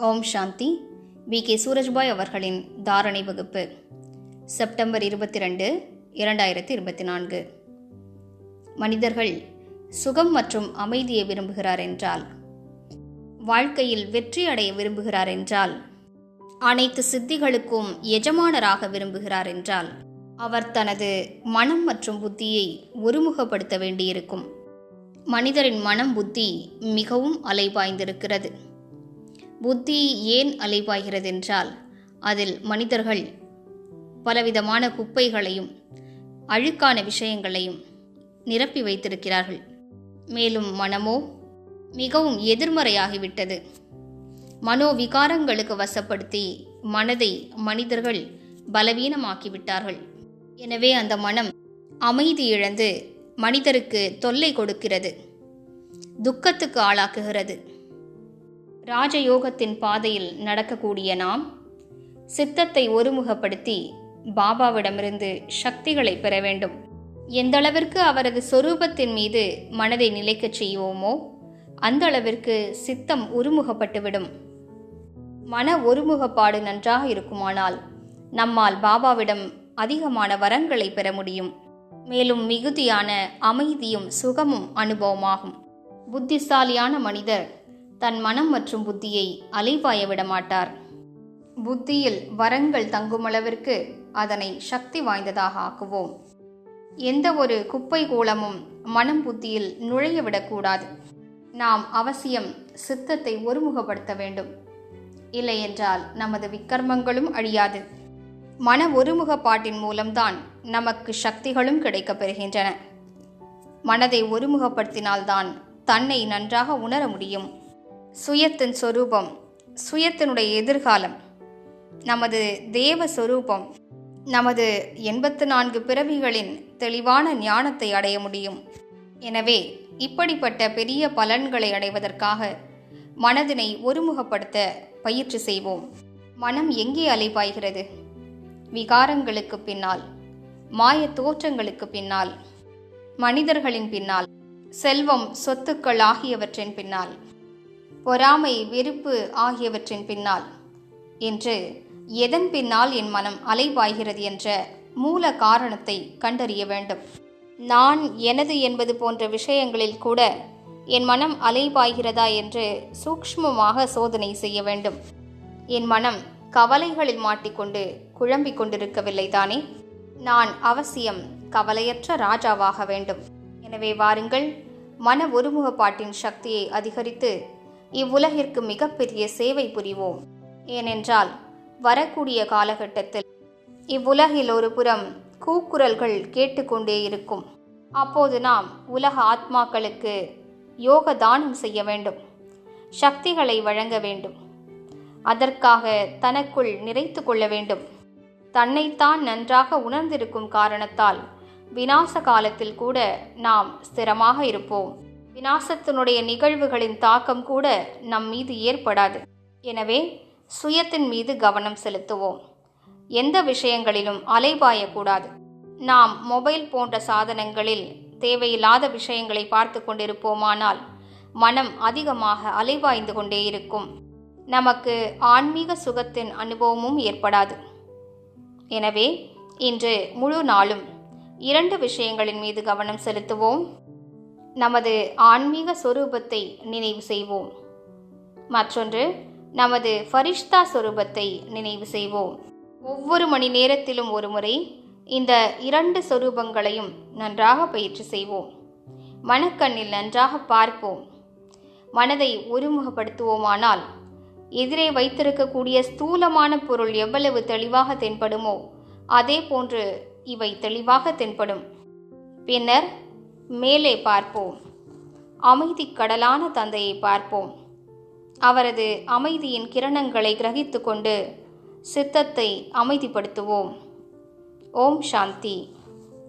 Om Shanti. We. K. Surajbhai அவர்களின் தாரணை வகுப்பு செப்டம்பர் இருபத்தி ரெண்டு இரண்டாயிரத்தி இருபத்தி நான்கு மனிதர்கள் சுகம் மற்றும் அமைதியை விரும்புகிறார் என்றால் வாழ்க்கையில் வெற்றி அடைய விரும்புகிறார் என்றால் அனைத்து சித்திகளுக்கும் எஜமானராக விரும்புகிறார் என்றால் அவர் தனது மனம் மற்றும் புத்தியை ஒருமுகப்படுத்த வேண்டியிருக்கும். மனிதரின் மனம் புத்தி மிகவும் அலைபாய்ந்திருக்கிறது. புத்தி ஏன் அலைபாய்கிறதென்றால் அதில் மனிதர்கள் பலவிதமான குப்பைகளையும் அழுக்கான விஷயங்களையும் நிரப்பி வைத்திருக்கிறார்கள். மேலும் மனமோ மிகவும் எதிர்மறையாகிவிட்டது. மனோவிகாரங்களுக்கு வசப்படுத்தி மனதை மனிதர்கள் பலவீனமாக்கிவிட்டார்கள். எனவே அந்த மனம் அமைதி இழந்து மனிதருக்கு தொல்லை கொடுக்கிறது துக்கத்துக்கு ஆளாக்குகிறது. ராஜயோகத்தின் பாதையில் நடக்கக்கூடிய நாம் சித்தத்தை ஒருமுகப்படுத்தி பாபாவிடமிருந்து சக்திகளை பெற வேண்டும். எந்தளவிற்கு அவரது சொரூபத்தின் மீது மனதை நிலைக்கச் செய்வோமோ அந்த அளவிற்கு சித்தம் ஒருமுகப்பட்டுவிடும். மன ஒருமுகப்பாடு நன்றாக இருக்குமானால் நம்மால் பாபாவிடம் அதிகமான வரங்களை பெற முடியும். மேலும் மிகுதியான அமைதியும் சுகமும் அனுபவமாகும். புத்திசாலியான மனிதர் தன் மனம் மற்றும் புத்தியை அலைவாய விட மாட்டார் புத்தியில் வரங்கள் தங்குமளவிற்கு அதனை சக்தி வாய்ந்ததாக ஆக்குவோம். எந்த ஒரு குப்பை கோலமும் மனம் புத்தியில் நுழைய விடக்கூடாது. நாம் அவசியம் சித்தத்தை ஒருமுகப்படுத்த வேண்டும். இல்லையென்றால் நமது விக்கர்மங்களும் அழியாது. மன ஒருமுகப்பாட்டின் மூலம்தான் நமக்கு சக்திகளும் கிடைக்கப் பெறுகின்றன. மனதை ஒருமுகப்படுத்தினால்தான் தன்னை நன்றாக உணர முடியும். சுயத்தின் சொரூபம் சுயத்தினுடைய எதிர்காலம். நமது தேவ சொரூபம் நமது எண்பத்து நான்கு பிறவிகளின் தெளிவான ஞானத்தை அடைய முடியும். எனவே இப்படிப்பட்ட பெரிய பலன்களை அடைவதற்காக மனதினை ஒருமுகப்படுத்த பயிற்சி செய்வோம். மனம் எங்கே அலைபாய்கிறது? விகாரங்களுக்கு பின்னால் மாய தோற்றங்களுக்கு பின்னால் மனிதர்களின் பின்னால் செல்வம் சொத்துக்கள் ஆகியவற்றின் பின்னால். பொறாமை வெறுப்பு ஆகியவற்றின் பின்னால். என்று எதன் பின்னால் என் மனம் அலைபாய்கிறது என்ற மூல காரணத்தை கண்டறிய வேண்டும். நான் எனது என்பது போன்ற விஷயங்களில் கூட என் மனம் அலைபாய்கிறதா என்று சூக்ஷ்மமாக சோதனை செய்ய வேண்டும். என் மனம் கவலைகளில் மாட்டிக்கொண்டு குழம்பிக் கொண்டிருக்கவில்லை தானே? நான் அவசியம் கவலையற்ற ராஜாவாக வேண்டும். எனவே வாருங்கள் மன ஒருமுகப்பாட்டின் சக்தியை அதிகரித்து இவ்வுலகிற்கு மிகப்பெரிய சேவை புரிவோம். ஏனென்றால் வரக்கூடிய காலகட்டத்தில் இவ்வுலகில் ஒரு புறம் கூக்குரல்கள் கேட்டுக்கொண்டே இருக்கும். அப்போது நாம் உலக ஆத்மாக்களுக்கு யோக தானம் செய்ய வேண்டும். சக்திகளை வழங்க வேண்டும். அதற்காக தனக்குள் நிறைத்து கொள்ள வேண்டும். தன்னைத்தான் நன்றாக உணர்ந்திருக்கும் காரணத்தால் வினாச காலத்தில் கூட நாம் ஸ்திரமாக இருப்போம். வினாசத்தினுடைய நிகழ்வுகளின் தாக்கம் கூட நம் மீது ஏற்படாது. எனவே சுயத்தின் மீது கவனம் செலுத்துவோம். எந்த விஷயங்களிலும் அலைபாயக்கூடாது நாம் மொபைல் போன்ற சாதனங்களில் தேவையில்லாத விஷயங்களை பார்த்து கொண்டிருப்போமானால் மனம் அதிகமாக அலைவாய்ந்து கொண்டே இருக்கும். நமக்கு ஆன்மீக சுகத்தின் அனுபவமும் ஏற்படாது. எனவே இன்று முழு நாளும் இரண்டு விஷயங்களின் மீது கவனம் செலுத்துவோம். நமது ஆன்மீக சொரூபத்தை நினைவு செய்வோம். மற்றொன்று நமது ஃபரிஷ்தா சொரூபத்தை நினைவு செய்வோம். ஒவ்வொரு மணி நேரத்திலும் ஒரு முறை இந்த இரண்டு சொரூபங்களையும் நன்றாக பயிற்சி செய்வோம். மனக்கண்ணில் நன்றாக பார்ப்போம். மனதை ஒருமுகப்படுத்துவோமானால் எதிரே வைத்திருக்கக்கூடிய ஸ்தூலமான பொருள் எவ்வளவு தெளிவாக தென்படுமோ அதே போன்று இவை தெளிவாக தென்படும். பின்னர் மேலே பார்ப்போம். அமைதி கடலான தந்தையை பார்ப்போம். அவரது அமைதியின் கிரணங்களை கிரகித்து கொண்டு சித்தத்தை அமைதிப்படுத்துவோம். ஓம் சாந்தி.